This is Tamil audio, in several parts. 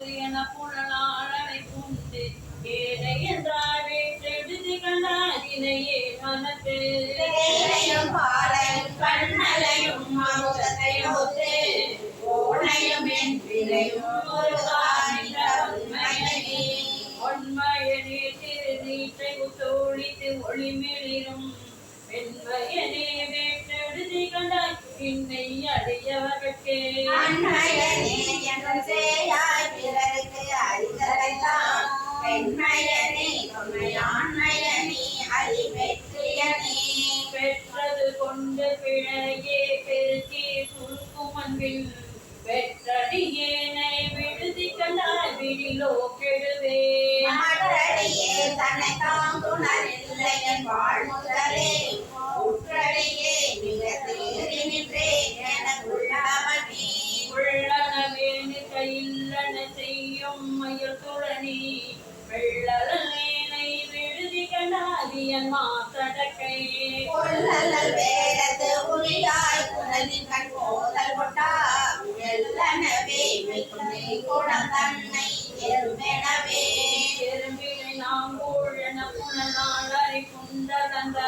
என புனலாளனை புண்டு ஏழை என்றால் வேற்றெழுதி கண்டாதினையே மனத்து பாலையும் கண்ணலையும் அமுதத்தையோத்து ஓனையும் என் பிழையும் ஒரு ஒன்மையனே ஒளிமிளிரும். பின்னை சேயாய் பெற்றது கொண்டு பிழையே பெருக்கி சுருக்கும் அன்பில் பெற்றடியேனை விடுதி கண்டாய் விடிலோ கெடுவே மாற்றடியே தன்னைத்தான் துணரில்லை என் வாழ்முதலே தன்னை எருமெனவே. எறும்பினை நாம் ஊழன புனலாளரை குண்டலந்த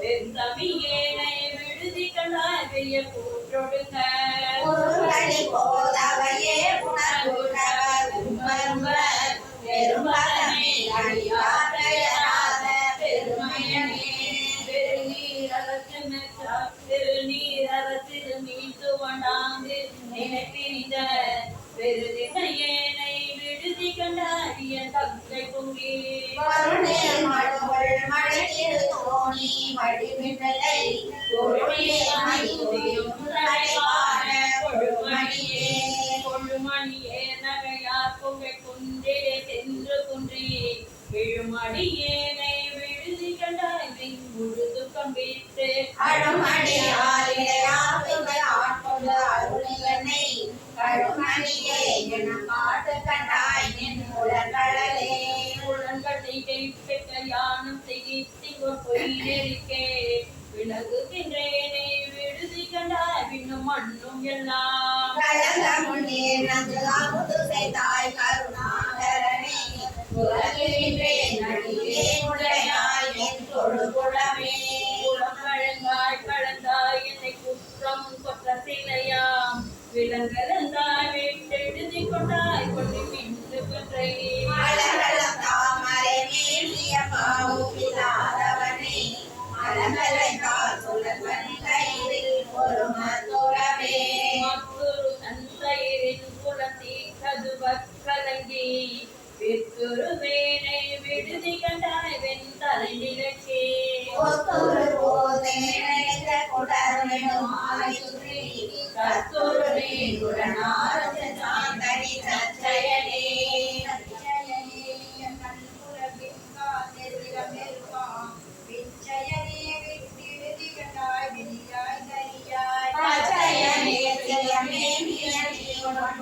வெந்தமியேனை விடுதி கண்டாய் வெய்ய கூற்றொடுங்க. உருவடி தோணி வடிமிடலை ஒருவனே மணியும் நடைவான கொழுமணியே விழுமடியேனை விழுதி கண்டாய் விழுது கம்பித்து அழுமணியாரிடையாத்துமை ஆட்கொண்டு அருளியனை கழுமணியே என காட்டு கண்டாய் நின் உலகளே உடன்கட்டை கைப்பெற்ற யானம் திகைத்திங்கோ பொய்யெறிக்கே விலகுகின்றேனே விடுதி கண்டாய் விண்ணும் மண்ணும் எல்லாம். கலங்க முன்னே நந்து அமுது செய்தாய் கருணாகரனே. உலகிலே நடிகே உடையாய் என் தொழுகுளமே குளம் கழங்காய் கலந்தாய் என்னை குற்றம் கொற்ற சிலையாம். விலங்கலந்தாய் வீட்டெழுதி கொண்டாய் கொண்டு மின்னு கொன்றை வித்துருவேனை விடுதி கண்டாய் வெண்தலை நிலக்கே ஒத்தொரு போதே நினைத்த குடர்மெனும் ஆயுற்றி கத்தொரு குடனாரது சாந்தனி சச்சயனே. பச்சையனே சியமே மியனே உடன்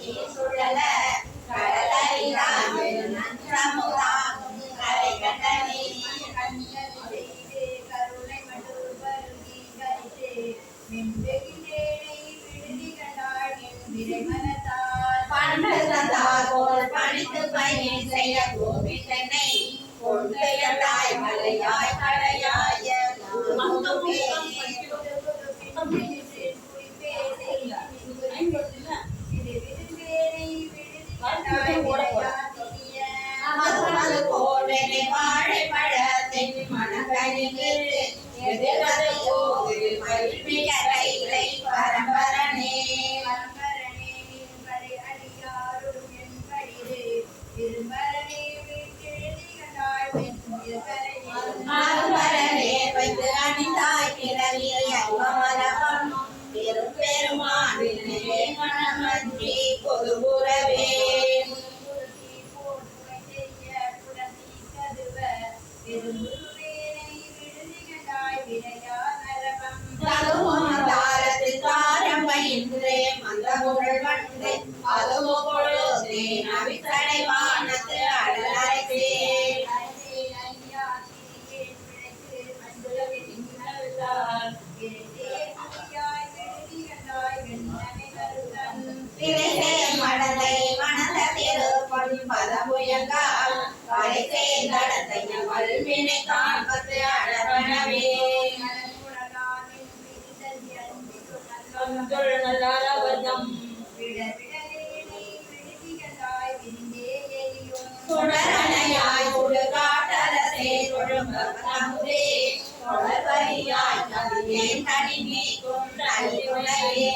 சுழல தொடர்பறியாய் கவிதை தனி நீக்கும் நல்லுலகே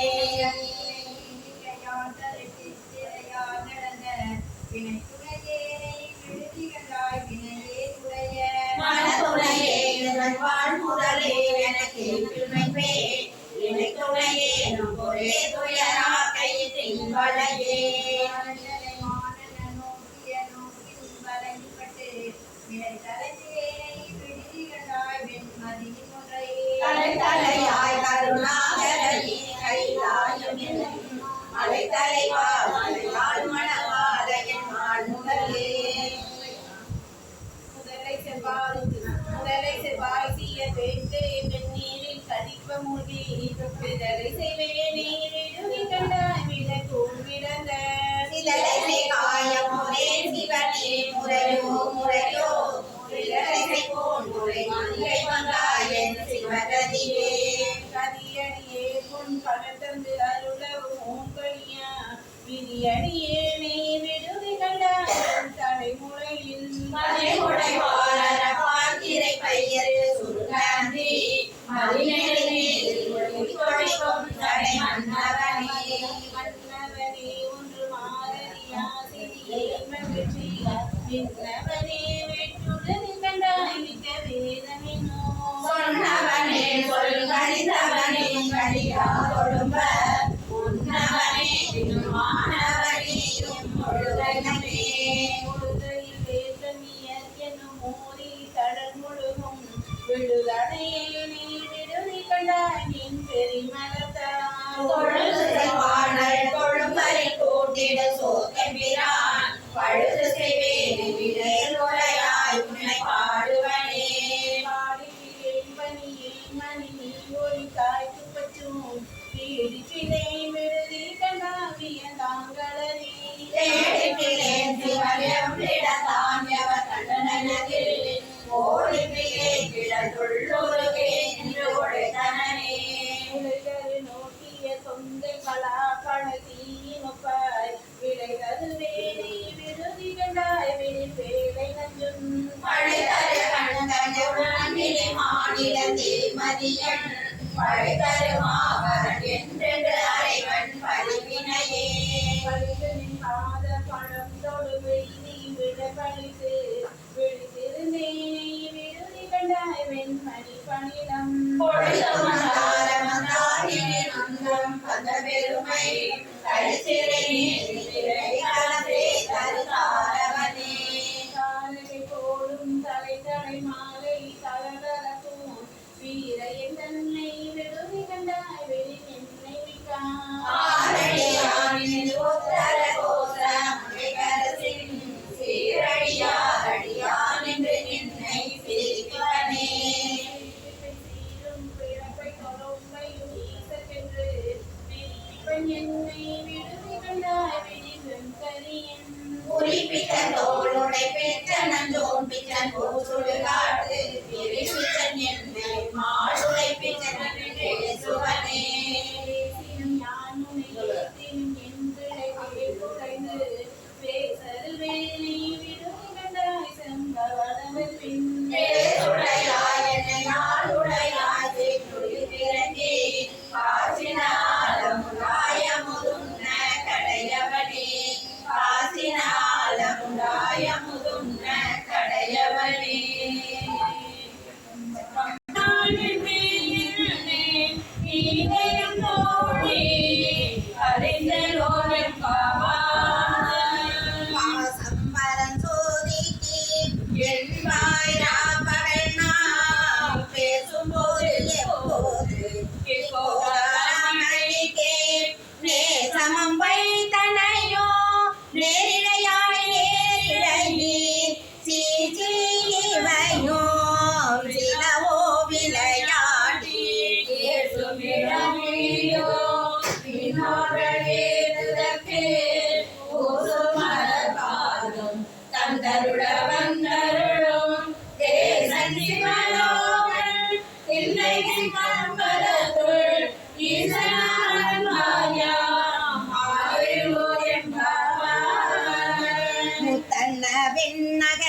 உங்கள் வாழ்முதலே எனக்கு பிழைப்பே இணை துணையே நம் ஒரே துயரா கையில் வளையே மதிப்புடைவார் விடபழித்து விழித்திருந்தேனை விருதி கண்டாய் வெண்மணி பணிலம் பதபெருமை கழிச்சிறையில்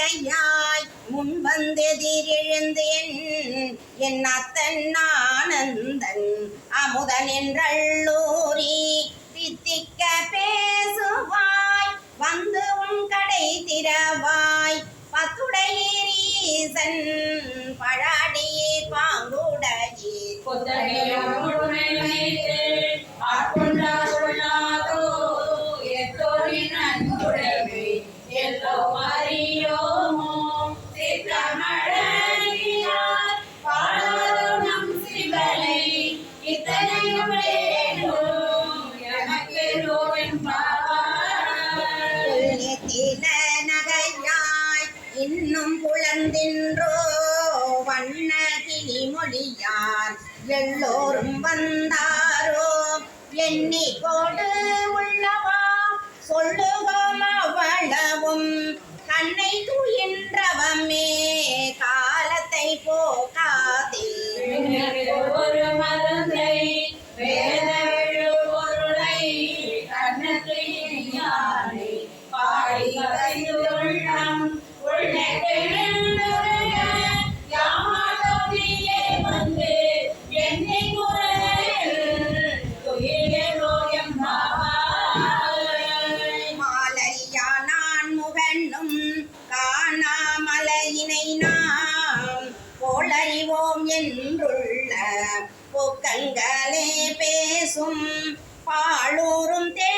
துணையாய் முன் வந்தெதிரெழுந்து என் அத்தன் ஆனந்தன் அமுதன் என்றள்ளூரி தித்திக்க பேசுவாய் வந்து உன் கடை திறவாய். பத்துடையீசன் பழாடியே பாங்குடையே இன்னும் புலந்தின்றோ வண்ண கிளிமொழியார் எல்லோரும் வந்தாரோ? எண்ணி கொடு உள்ளவா? சொல்லுவோம் அவ்வளவும். கண்ணை துயின்றவமே காலத்தை போகாதே ஒரு மத அறிவோம் என்றுள்ள ஒக்கங்களே பேசும் பாழூரும் தே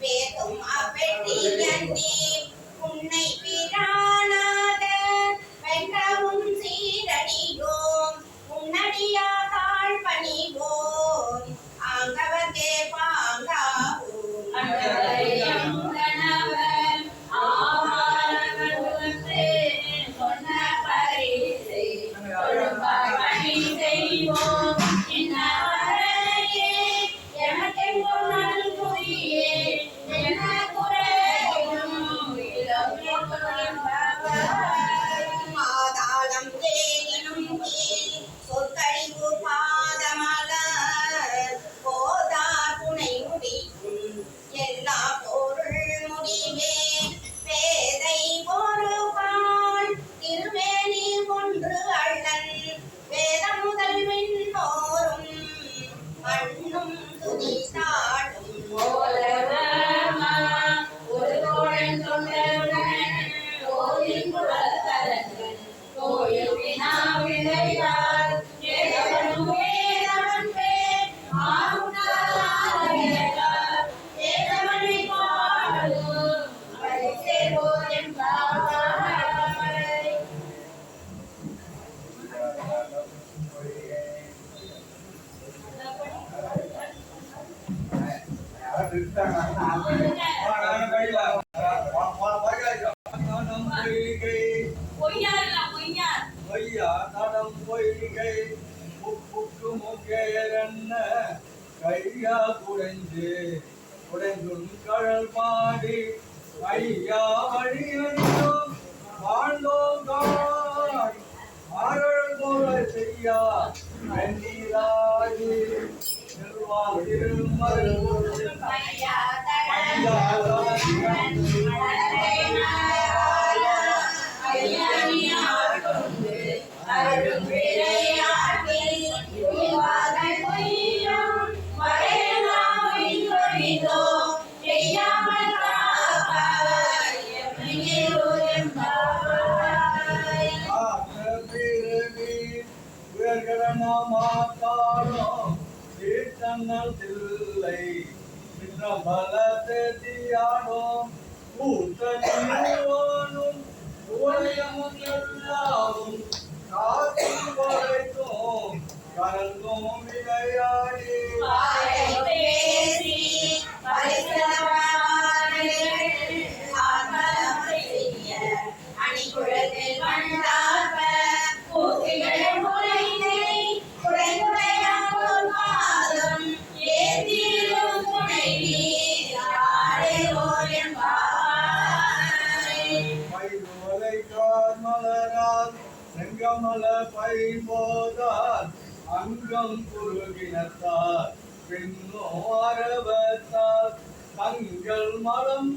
పేరు అబెటియని மன்னல் தில்லை மலதடியாடும் கூட்டணியோனும் உலகமும் எல்லாவும் காத்து வரைக்கும் கலங்கும் அங்கமல பைம்போதார் அங்கம் குருவினத்தார் பின்னோ அரவத்தார் தங்கள் மலம்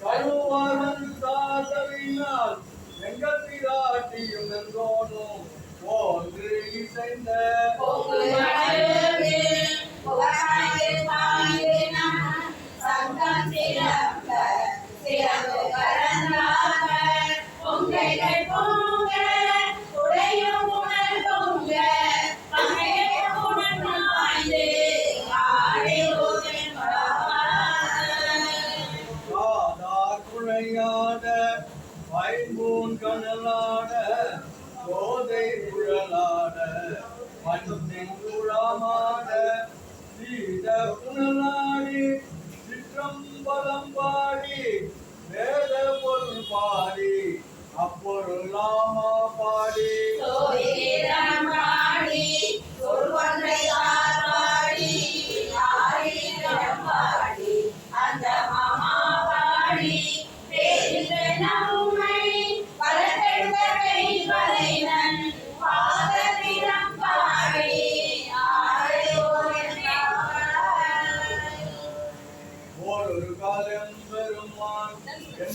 கழுவாரம் சாதவினால் எங்கள் பிராட்டியும் நன்றோனும் ஒன்று இசைந்த Venham com essa é mulher.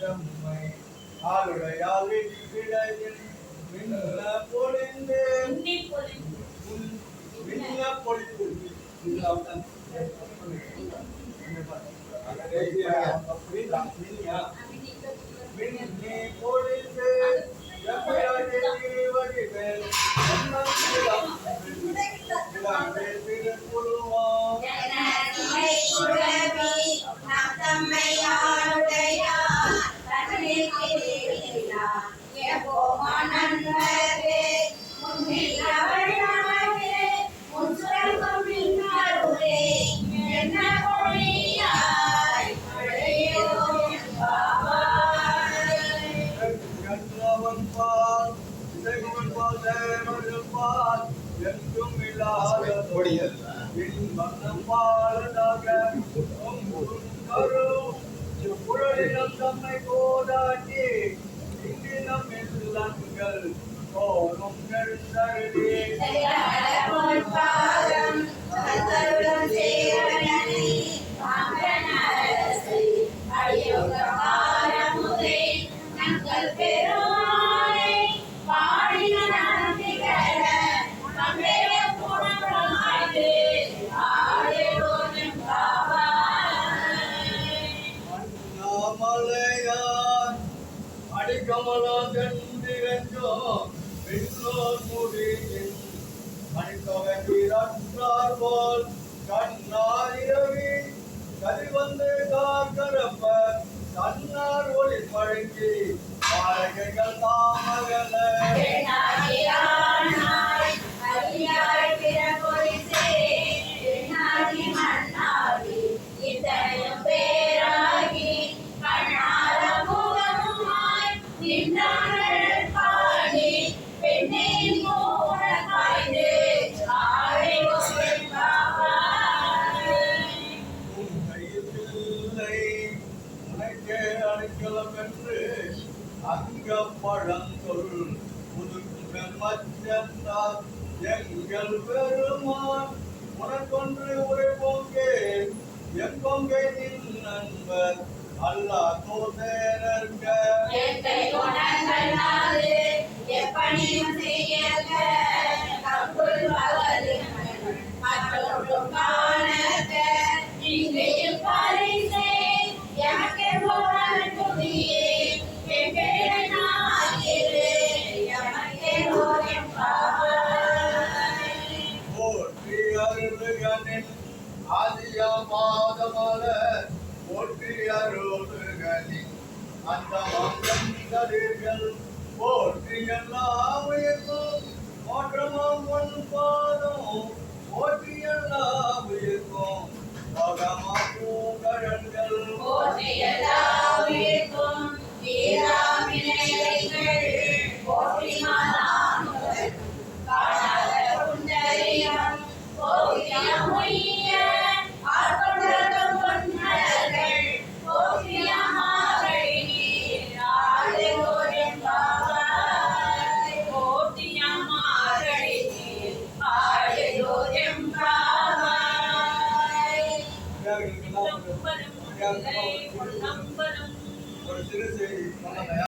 தம்மை ஆளுடையால் விடையில் மின்ன பொழிந்து. மின்ன பொழிந்து. மின்னே பொழிந்து. குழுவா Amen. மணிக்கமலாசன் திறந்தோ பெற்றோர் முடியின் மணிக்கவகிறார் போல் கண்ணாயிரவி கதிவந்து காக்கரப்ப கண்ணார் ஒளி பழுங்கி பாடகைகள் தாமகன அங்க பழந்தொல் புதுக்குமே எங்கள் பெருமான் உனக்கொன்று உரை பொங்கே. என் பொங்கை நின் நண்பர் அல்லா தோதேனர்க எத்தை செய்யல ஆதியமாதமல போற்றி அருள்கனின் அந்த மந்தம் கதிர்கள் போற்றி எல்லாம் உயிர்க்கும் மோற்றமாம் உன் பாதம் போற்றி எல்லாம் உயிர்க்கும் பகமாம் பூங்கழல்கள் போற்றியதாவிற்கும்